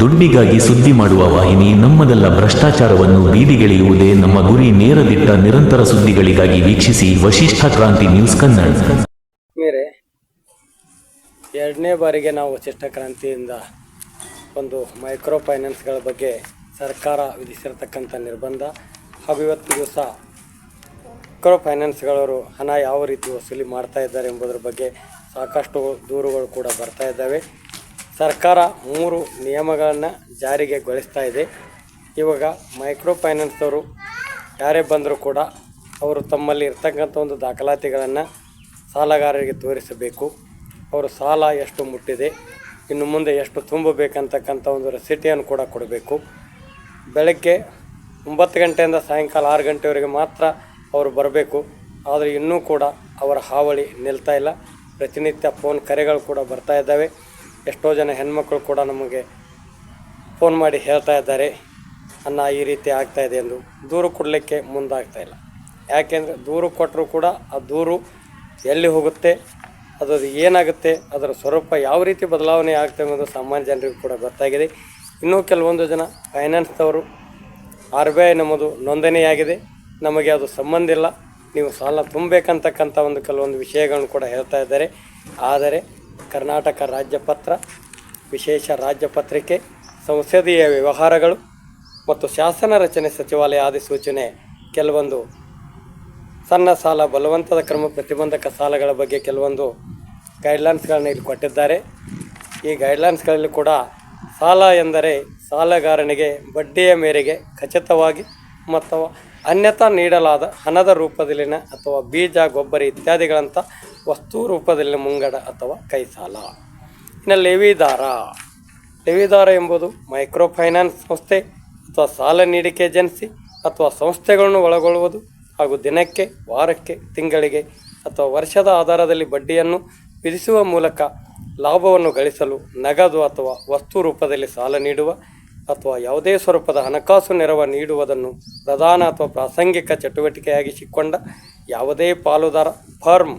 ದುಡ್ಡಿಗಾಗಿ ಸುದ್ದಿ ಮಾಡುವ ವಾಹಿನಿ ನಮ್ಮದೆಲ್ಲ ಭ್ರಷ್ಟಾಚಾರವನ್ನು ಬೀದಿಗೆಳೆಯುವುದೇ ನಮ್ಮ ಗುರಿ ನೇರದಿಟ್ಟ ನಿರಂತರ ಸುದ್ದಿಗಳಿಗಾಗಿ ವೀಕ್ಷಿಸಿ ವಶಿಷ್ಠ ಕ್ರಾಂತಿ ನ್ಯೂಸ್ ಕನ್ನಡ. ಮೇರೆ ಎರಡನೇ ಬಾರಿಗೆ ನಾವು ವಶಿಷ್ಠ ಕ್ರಾಂತಿಯಿಂದ ಒಂದು ಮೈಕ್ರೋ ಫೈನಾನ್ಸ್ಗಳ ಬಗ್ಗೆ ಸರ್ಕಾರ ವಿಧಿಸಿರತಕ್ಕಂಥ ನಿರ್ಬಂಧ ಹಾಗೂ ಇವತ್ತು ದಿವಸ ಮೈಕ್ರೋ ಫೈನಾನ್ಸ್ಗಳವರು ಹಣ ಯಾವ ರೀತಿ ವಸೂಲಿ ಮಾಡ್ತಾ ಇದ್ದಾರೆ ಎಂಬುದರ ಬಗ್ಗೆ ಸಾಕಷ್ಟು ದೂರುಗಳು ಕೂಡ ಬರ್ತಾ ಇದ್ದಾವೆ. ಸರ್ಕಾರ ಮೂರು ನಿಯಮಗಳನ್ನು ಜಾರಿಗೆ ಗೊಳಿಸ್ತಾ ಇದೆ. ಇವಾಗ ಮೈಕ್ರೋ ಫೈನಾನ್ಸ್ದವರು ಯಾರೇ ಬಂದರೂ ಕೂಡ ಅವರು ತಮ್ಮಲ್ಲಿ ಇರ್ತಕ್ಕಂಥ ಒಂದು ದಾಖಲಾತಿಗಳನ್ನು ಸಾಲಗಾರರಿಗೆ ತೋರಿಸಬೇಕು. ಅವರು ಸಾಲ ಎಷ್ಟು ಮುಟ್ಟಿದೆ, ಇನ್ನು ಮುಂದೆ ಎಷ್ಟು ತುಂಬಬೇಕಂತಕ್ಕಂಥ ಒಂದು ರಸೀಟಿಯನ್ನು ಕೂಡ ಕೊಡಬೇಕು. ಬೆಳಗ್ಗೆ ಒಂಬತ್ತು ಗಂಟೆಯಿಂದ ಸಾಯಂಕಾಲ ಆರು ಗಂಟೆವರೆಗೆ ಮಾತ್ರ ಅವರು ಬರಬೇಕು. ಆದರೆ ಇನ್ನೂ ಕೂಡ ಅವರ ಹಾವಳಿ ನಿಲ್ತಾ ಇಲ್ಲ. ಪ್ರತಿನಿತ್ಯ ಫೋನ್ ಕರೆಗಳು ಕೂಡ ಬರ್ತಾ ಇದ್ದಾವೆ. ಎಷ್ಟೋ ಜನ ಹೆಣ್ಮಕ್ಳು ಕೂಡ ನಮಗೆ ಫೋನ್ ಮಾಡಿ ಹೇಳ್ತಾ ಇದ್ದಾರೆ ಅನ್ನ ಈ ರೀತಿ ಆಗ್ತಾ ಇದೆ ಎಂದು. ದೂರು ಕೊಡಲಿಕ್ಕೆ ಮುಂದಾಗ್ತಾ ಇಲ್ಲ. ಯಾಕೆಂದರೆ ದೂರು ಕೊಟ್ಟರೂ ಕೂಡ ಆ ದೂರು ಎಲ್ಲಿ ಹೋಗುತ್ತೆ ಅದು ಏನಾಗುತ್ತೆ, ಅದರ ಸ್ವರೂಪ ಯಾವ ರೀತಿ ಬದಲಾವಣೆ ಆಗ್ತದೆ ಅನ್ನೋದು ಸಾಮಾನ್ಯ ಜನರಿಗೂ ಕೂಡ ಗೊತ್ತಾಗಿದೆ. ಇನ್ನೂ ಕೆಲವೊಂದು ಜನ ಫೈನಾನ್ಸ್ದವರು ಆರ್ ಬಿ ಐ ನಮ್ಮದು ನೋಂದಣಿಯಾಗಿದೆ. ನಮಗೆ ಅದು ಸಂಬಂಧ ಇಲ್ಲ. ನೀವು ಸಾಲ ತುಂಬಬೇಕಂತಕ್ಕಂಥ ಒಂದು ಕೆಲವೊಂದು ವಿಷಯಗಳನ್ನು ಕೂಡ ಹೇಳ್ತಾ ಇದ್ದಾರೆ. ಆದರೆ ಕರ್ನಾಟಕ ರಾಜ್ಯಪತ್ರ ವಿಶೇಷ ರಾಜ್ಯ ಪತ್ರಿಕೆ, ಸಂಸದೀಯ ವ್ಯವಹಾರಗಳು ಮತ್ತು ಶಾಸನ ರಚನೆ ಸಚಿವಾಲಯ ಅಧಿಸೂಚನೆ. ಕೆಲವೊಂದು ಸಣ್ಣ ಸಾಲ ಬಲವಂತದ ಕ್ರಮ ಪ್ರತಿಬಂಧಕ ಸಾಲಗಳ ಬಗ್ಗೆ ಕೆಲವೊಂದು ಗೈಡ್ಲೈನ್ಸ್ಗಳನ್ನು ಇಲ್ಲಿ ಕೊಟ್ಟಿದ್ದಾರೆ. ಈ ಗೈಡ್ಲೈನ್ಸ್ಗಳಲ್ಲಿ ಕೂಡ ಸಾಲ ಎಂದರೆ ಸಾಲಗಾರನಿಗೆ ಬಡ್ಡಿಯ ಮೇರೆಗೆ ಖಚಿತವಾಗಿ ಮತ್ತು ಅನ್ಯತಾ ನೀಡಲಾದ ಹಣದ ರೂಪದಲ್ಲಿನ ಅಥವಾ ಬೀಜ, ಗೊಬ್ಬರ ಇತ್ಯಾದಿಗಳಂಥ ವಸ್ತು ರೂಪದಲ್ಲಿ ಮುಂಗಡ ಅಥವಾ ಕೈ ಸಾಲ ಇನ್ನು ಲೆವಿದಾರ. ಲೆವಿದಾರ ಎಂಬುದು ಮೈಕ್ರೋ ಫೈನಾನ್ಸ್ ಸಂಸ್ಥೆ ಅಥವಾ ಸಾಲ ನೀಡಿಕೆ ಏಜೆನ್ಸಿ ಅಥವಾ ಸಂಸ್ಥೆಗಳನ್ನು ಒಳಗೊಳ್ಳುವುದು ಹಾಗೂ ದಿನಕ್ಕೆ, ವಾರಕ್ಕೆ, ತಿಂಗಳಿಗೆ ಅಥವಾ ವರ್ಷದ ಆಧಾರದಲ್ಲಿ ಬಡ್ಡಿಯನ್ನು ವಿಧಿಸುವ ಮೂಲಕ ಲಾಭವನ್ನು ಗಳಿಸಲು ನಗದು ಅಥವಾ ವಸ್ತು ರೂಪದಲ್ಲಿ ಸಾಲ ನೀಡುವ ಅಥವಾ ಯಾವುದೇ ಸ್ವರೂಪದ ಹಣಕಾಸು ನೆರವು ನೀಡುವುದನ್ನು ಪ್ರಧಾನ ಅಥವಾ ಪ್ರಾಸಂಗಿಕ ಚಟುವಟಿಕೆಯಾಗಿಸಿಕೊಂಡ ಯಾವುದೇ ಪಾಲುದಾರ, ಫರ್ಮ್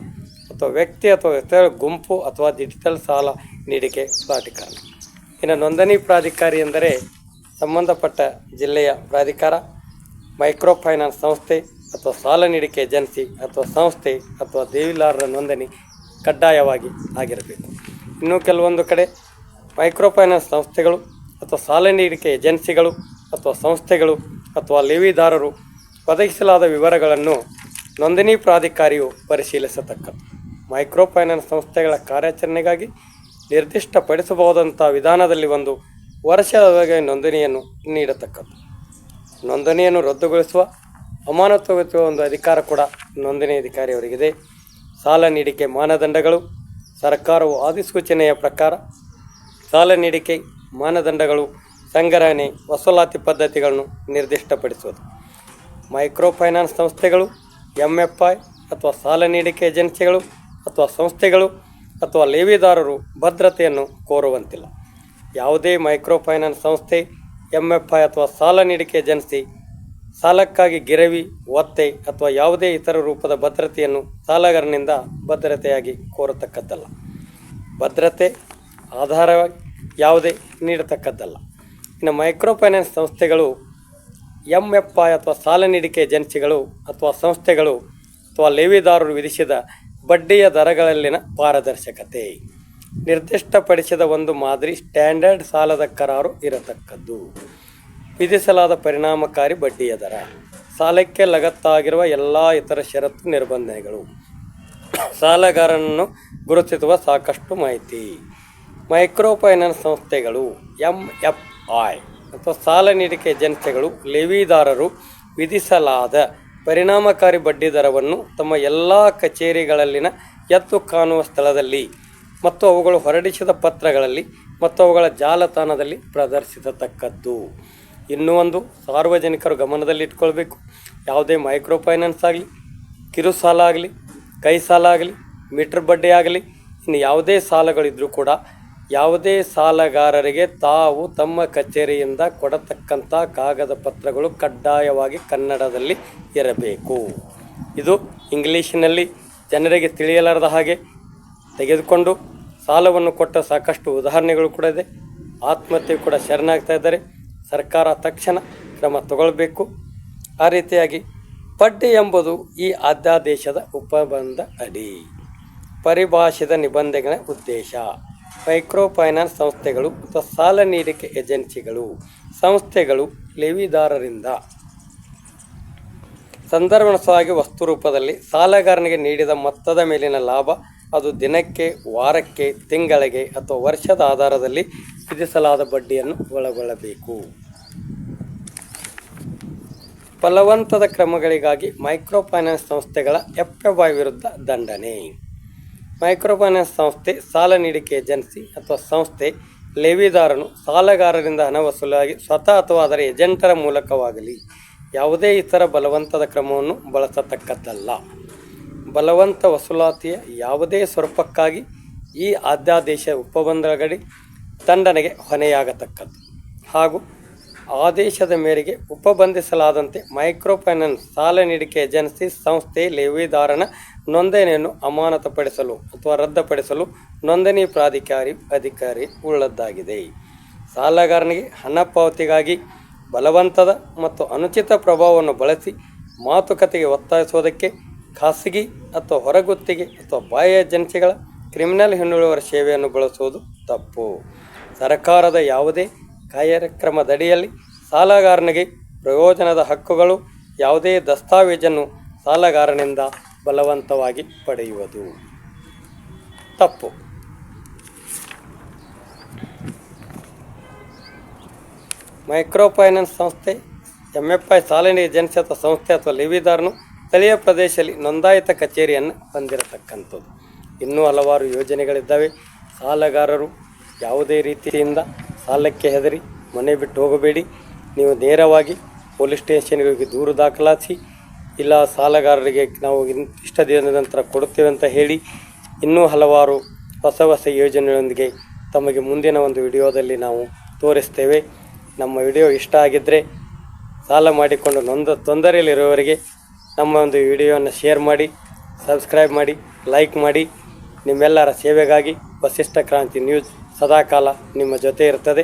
ಅಥವಾ ವ್ಯಕ್ತಿ ಅಥವಾ ವ್ಯಕ್ತಿಗಳ ಗುಂಪು ಅಥವಾ ಡಿಜಿಟಲ್ ಸಾಲ ನೀಡಿಕೆ ಪ್ರಾಧಿಕಾರ. ಇನ್ನು ನೋಂದಣಿ ಪ್ರಾಧಿಕಾರಿ ಎಂದರೆ ಸಂಬಂಧಪಟ್ಟ ಜಿಲ್ಲೆಯ ಪ್ರಾಧಿಕಾರ ಮೈಕ್ರೋ ಫೈನಾನ್ಸ್ ಸಂಸ್ಥೆ ಅಥವಾ ಸಾಲ ನೀಡಿಕೆ ಏಜೆನ್ಸಿ ಅಥವಾ ಸಂಸ್ಥೆ ಅಥವಾ ದೇವಿಲಾರರ ನೋಂದಣಿ ಕಡ್ಡಾಯವಾಗಿ ಆಗಿರಬೇಕು. ಇನ್ನು ಕೆಲವೊಂದು ಕಡೆ ಮೈಕ್ರೋ ಫೈನಾನ್ಸ್ ಸಂಸ್ಥೆಗಳು ಅಥವಾ ಸಾಲ ನೀಡಿಕೆ ಏಜೆನ್ಸಿಗಳು ಅಥವಾ ಸಂಸ್ಥೆಗಳು ಅಥವಾ ಲೇವಿದಾರರು ಒದಗಿಸಲಾದ ವಿವರಗಳನ್ನು ನೋಂದಣಿ ಪ್ರಾಧಿಕಾರಿಯು ಪರಿಶೀಲಿಸತಕ್ಕದ್ದು. ಮೈಕ್ರೋ ಫೈನಾನ್ಸ್ ಸಂಸ್ಥೆಗಳ ಕಾರ್ಯಾಚರಣೆಗಾಗಿ ನಿರ್ದಿಷ್ಟಪಡಿಸಬಹುದಂಥ ವಿಧಾನದಲ್ಲಿ ಒಂದು ವರ್ಷದವರೆಗೆ ನೋಂದಣಿಯನ್ನು ನೀಡತಕ್ಕದ್ದು. ನೋಂದಣಿಯನ್ನು ರದ್ದುಗೊಳಿಸುವ ಅಮಾನತುಗೊಳಿಸುವ ಒಂದು ಅಧಿಕಾರ ಕೂಡ ನೋಂದಣಿ ಅಧಿಕಾರಿಯವರಿಗಿದೆ. ಸಾಲ ನೀಡಿಕೆ ಮಾನದಂಡಗಳು, ಸರ್ಕಾರವು ಅಧಿಸೂಚನೆಯ ಪ್ರಕಾರ ಸಾಲ ನೀಡಿಕೆ ಮಾನದಂಡಗಳು, ಸಂಗ್ರಹಣೆ, ವಸೂಲಾತಿ ಪದ್ಧತಿಗಳನ್ನು ನಿರ್ದಿಷ್ಟಪಡಿಸುವುದು. ಮೈಕ್ರೋ ಫೈನಾನ್ಸ್ ಸಂಸ್ಥೆಗಳು ಎಂ ಎಫ್ ಐ ಅಥವಾ ಸಾಲ ನೀಡಿಕೆ ಏಜೆನ್ಸಿಗಳು ಅಥವಾ ಸಂಸ್ಥೆಗಳು ಅಥವಾ ಲೇವಿದಾರರು ಭದ್ರತೆಯನ್ನು ಕೋರುವಂತಿಲ್ಲ. ಯಾವುದೇ ಮೈಕ್ರೋ ಫೈನಾನ್ಸ್ ಸಂಸ್ಥೆ ಎಂ ಎಫ್ ಅಥವಾ ಸಾಲ ನೀಡಿಕೆ ಏಜೆನ್ಸಿ, ಸಾಲಕ್ಕಾಗಿ ಗಿರವಿ, ಒತ್ತೆ ಅಥವಾ ಯಾವುದೇ ಇತರ ರೂಪದ ಭದ್ರತೆಯನ್ನು ಸಾಲಗಾರನಿಂದ ಭದ್ರತೆಯಾಗಿ ಕೋರತಕ್ಕದ್ದಲ್ಲ. ಭದ್ರತೆ ಆಧಾರವಾಗಿ ಯಾವುದೇ ನೀಡತಕ್ಕದ್ದಲ್ಲ. ಇನ್ನು ಮೈಕ್ರೋ ಫೈನಾನ್ಸ್ ಸಂಸ್ಥೆಗಳು ಎಂ ಎಫ್ ಐ ಅಥವಾ ಸಾಲ ನೀಡಿಕೆ ಏಜೆನ್ಸಿಗಳು ಅಥವಾ ಸಂಸ್ಥೆಗಳು ಅಥವಾ ಲೇವಿದಾರರು ವಿಧಿಸಿದ ಬಡ್ಡಿಯ ದರಗಳಲ್ಲಿನ ಪಾರದರ್ಶಕತೆ. ನಿರ್ದಿಷ್ಟಪಡಿಸಿದ ಒಂದು ಮಾದರಿ ಸ್ಟ್ಯಾಂಡರ್ಡ್ ಸಾಲದ ಕರಾರು ಇರತಕ್ಕದ್ದು. ವಿಧಿಸಲಾದ ಪರಿಣಾಮಕಾರಿ ಬಡ್ಡಿಯ ದರ. ಸಾಲಕ್ಕೆ ಲಗತ್ತಾಗಿರುವ ಎಲ್ಲ ಇತರ ಷರತ್ತು ನಿರ್ಬಂಧನೆಗಳು. ಸಾಲಗಾರನನ್ನು ಗುರುತಿಸುವ ಸಾಕಷ್ಟು ಮಾಹಿತಿ. ಮೈಕ್ರೋ ಫೈನಾನ್ಸ್ ಸಂಸ್ಥೆಗಳು ಎಂ ಎಫ್ ಐ ಅಥವಾ ಸಾಲ ನೀಡಿಕೆ ಏಜೆನ್ಸಿಗಳು, ಲೆವಿದಾರರು ವಿಧಿಸಲಾದ ಪರಿಣಾಮಕಾರಿ ಬಡ್ಡಿ ದರವನ್ನು ತಮ್ಮ ಎಲ್ಲ ಕಚೇರಿಗಳಲ್ಲಿನ ಎತ್ತು ಕಾಣುವ ಸ್ಥಳದಲ್ಲಿ ಮತ್ತು ಅವುಗಳು ಹೊರಡಿಸಿದ ಪತ್ರಗಳಲ್ಲಿ ಮತ್ತು ಅವುಗಳ ಜಾಲತಾಣದಲ್ಲಿ ಪ್ರದರ್ಶಿಸತಕ್ಕದ್ದು. ಇನ್ನೂ ಒಂದು, ಸಾರ್ವಜನಿಕರು ಗಮನದಲ್ಲಿಟ್ಕೊಳ್ಬೇಕು ಯಾವುದೇ ಮೈಕ್ರೋ ಫೈನಾನ್ಸ್ ಆಗಲಿ, ಕಿರು ಸಾಲ ಆಗಲಿ, ಕೈ ಸಾಲ ಆಗಲಿ, ಮೀಟರ್ ಬಡ್ಡಿ ಆಗಲಿ, ಇನ್ನು ಯಾವುದೇ ಸಾಲಗಳಿದ್ದರೂ ಕೂಡ ಯಾವುದೇ ಸಾಲಗಾರರಿಗೆ ತಾವು ತಮ್ಮ ಕಚೇರಿಯಿಂದ ಕೊಡತಕ್ಕಂಥ ಕಾಗದ ಪತ್ರಗಳು ಕಡ್ಡಾಯವಾಗಿ ಕನ್ನಡದಲ್ಲಿ ಇರಬೇಕು. ಇದು ಇಂಗ್ಲೀಷಿನಲ್ಲಿ ಜನರಿಗೆ ತಿಳಿಯಲಾರದ ಹಾಗೆ. ತೆಗೆದುಕೊಂಡು ಸಾಲವನ್ನು ಕೊಟ್ಟ ಸಾಕಷ್ಟು ಉದಾಹರಣೆಗಳು ಕೂಡ ಇದೆ. ಆತ್ಮಹತ್ಯೆ ಕೂಡ ಶರಣಾಗ್ತಾ ಇದ್ದಾರೆ. ಸರ್ಕಾರ ತಕ್ಷಣ ಕ್ರಮ ತಗೊಳ್ಬೇಕು. ಆ ರೀತಿಯಾಗಿ ಪಡ್ಡೆ ಎಂಬುದು ಈ ಅಧ್ಯಾದೇಶದ ಉಪಬಂಧ ಅಡಿ ಪರಿಭಾಷಿತ ನಿಬಂಧನೆಗಳ ಉದ್ದೇಶ. ಮೈಕ್ರೋ ಫೈನಾನ್ಸ್ ಸಂಸ್ಥೆಗಳು ಅಥವಾ ಸಾಲ ನೀಡಿಕೆ ಏಜೆನ್ಸಿಗಳು ಸಂಸ್ಥೆಗಳು ಲೆವಿದಾರರಿಂದ ಸಂದರ್ಭಸವಾಗಿ ವಸ್ತು ರೂಪದಲ್ಲಿ ಸಾಲಗಾರನಿಗೆ ನೀಡಿದ ಮೊತ್ತದ ಮೇಲಿನ ಲಾಭ ಅದು ದಿನಕ್ಕೆ, ವಾರಕ್ಕೆ, ತಿಂಗಳಿಗೆ ಅಥವಾ ವರ್ಷದ ಆಧಾರದಲ್ಲಿ ವಿಧಿಸಲಾದ ಬಡ್ಡಿಯನ್ನು ಒಳಗೊಳ್ಳಬೇಕು. ಫಲವಂತದ ಕ್ರಮಗಳಿಗಾಗಿ ಮೈಕ್ರೋ ಫೈನಾನ್ಸ್ ಸಂಸ್ಥೆಗಳ ಎಫ್ಎಫ್ಐ ವಿರುದ್ಧ ದಂಡನೆ. ಮೈಕ್ರೋ ಫೈನಾನ್ಸ್ ಸಂಸ್ಥೆ ಸಾಲ ನೀಡಿಕೆ ಏಜೆನ್ಸಿ ಅಥವಾ ಸಂಸ್ಥೆ ಲೇವಿದಾರನು ಸಾಲಗಾರರಿಂದ ಹಣ ವಸೂಲಾಗಿ ಸ್ವತಃ ಅಥವಾ ಅದರ ಏಜೆಂಟರ ಮೂಲಕವಾಗಲಿ. ಯಾವುದೇ ಇತರ ಬಲವಂತದ ಕ್ರಮವನ್ನು ಬಳಸತಕ್ಕದ್ದಲ್ಲ. ಬಲವಂತ ವಸೂಲಾತಿಯ ಯಾವುದೇ ಸ್ವರೂಪಕ್ಕಾಗಿ ಈ ಅಧ್ಯಾದೇಶ ಉಪಬಂಧಗಡಿ ದಂಡನೆಗೆ ಹೊಣೆಯಾಗತಕ್ಕದ್ದು. ಹಾಗೂ ಆದೇಶದ ಮೇರೆಗೆ ಉಪಬಂಧಿಸಲಾದಂತೆ ಮೈಕ್ರೋ ಫೈನಾನ್ಸ್ ಸಾಲ ನೀಡಿಕೆ ಏಜೆನ್ಸಿ ಸಂಸ್ಥೆ ಲೇವಿದಾರನ ನೋಂದಣಿಯನ್ನು ಅಮಾನತುಪಡಿಸಲು ಅಥವಾ ರದ್ದುಪಡಿಸಲು ನೋಂದಣಿ ಪ್ರಾಧಿಕಾರಿ ಅಧಿಕಾರಿ ಉಳ್ಳದ್ದಾಗಿದೆ. ಸಾಲಗಾರನಿಗೆ ಹಣ ಪಾವತಿಗಾಗಿ ಬಲವಂತದ ಮತ್ತು ಅನುಚಿತ ಪ್ರಭಾವವನ್ನು ಬಳಸಿ ಮಾತುಕತೆಗೆ ಒತ್ತಾಯಿಸುವುದಕ್ಕೆ ಖಾಸಗಿ ಅಥವಾ ಹೊರಗುತ್ತಿಗೆ ಅಥವಾ ಬಾಹ್ಯ ಏಜೆನ್ಸಿಗಳ ಕ್ರಿಮಿನಲ್ ಹಿನ್ನುಳುವರ ಸೇವೆಯನ್ನು ಬಳಸುವುದು ತಪ್ಪು. ಸರ್ಕಾರದ ಯಾವುದೇ ಕಾರ್ಯಕ್ರಮದಡಿಯಲ್ಲಿ ಸಾಲಗಾರನಿಗೆ ಪ್ರಯೋಜನದ ಹಕ್ಕುಗಳು ಯಾವುದೇ ದಸ್ತಾವೇಜನ್ನು ಸಾಲಗಾರನಿಂದ ಬಲವಂತವಾಗಿ ಪಡೆಯುವುದು. ತಪ್ಪು. ಮೈಕ್ರೋ ಫೈನಾನ್ಸ್ ಸಂಸ್ಥೆ ಐ ಸಾಲಿನ ಏಜೆನ್ಸಿ ಅಥವಾ ಸಂಸ್ಥೆ ಅಥವಾ ಲಿವಿದಾರನು ಸ್ಥಳೀಯ ಪ್ರದೇಶದಲ್ಲಿ ನೋಂದಾಯಿತ ಕಚೇರಿಯನ್ನು ಹೊಂದಿರತಕ್ಕಂಥದ್ದು. ಇನ್ನೂ ಹಲವಾರು ಯೋಜನೆಗಳಿದ್ದಾವೆ. ಸಾಲಗಾರರು ಯಾವುದೇ ರೀತಿಯಿಂದ ಸಾಲಕ್ಕೆ ಹೆದರಿ ಮನೆ ಬಿಟ್ಟು ಹೋಗಬೇಡಿ. ನೀವು ನೇರವಾಗಿ ಪೊಲೀಸ್ ಸ್ಟೇಷನ್ಗೆ ಹೋಗಿ ದೂರು ದಾಖಲಿಸಿ ಇಲ್ಲ ಸಾಲಗಾರರಿಗೆ ನಾವು ಇಷ್ಟ ದಿನದ ನಂತರ ಕೊಡುತ್ತೇವೆ ಅಂತ ಹೇಳಿ ಇನ್ನೂ ಹಲವಾರು ಹೊಸ ಹೊಸ ಯೋಜನೆಗಳೊಂದಿಗೆ ತಮಗೆ ಮುಂದಿನ ಒಂದು ವಿಡಿಯೋದಲ್ಲಿ ನಾವು ತೋರಿಸ್ತೇವೆ. ನಮ್ಮ ವಿಡಿಯೋ ಇಷ್ಟ ಆಗಿದ್ದರೆ ಸಾಲ ಮಾಡಿಕೊಂಡು ನೊಂದ, ತೊಂದರೆಯಲ್ಲಿರುವವರಿಗೆ ನಮ್ಮ ಒಂದು ವಿಡಿಯೋವನ್ನು ಶೇರ್ ಮಾಡಿ, ಸಬ್ಸ್ಕ್ರೈಬ್ ಮಾಡಿ, ಲೈಕ್ ಮಾಡಿ. ನಿಮ್ಮೆಲ್ಲರ ಸೇವೆಗಾಗಿ ವಸಿಷ್ಠ ಕ್ರಾಂತಿ ನ್ಯೂಸ್ ಸದಾಕಾಲ ನಿಮ್ಮ ಜೊತೆ ಇರ್ತದೆ.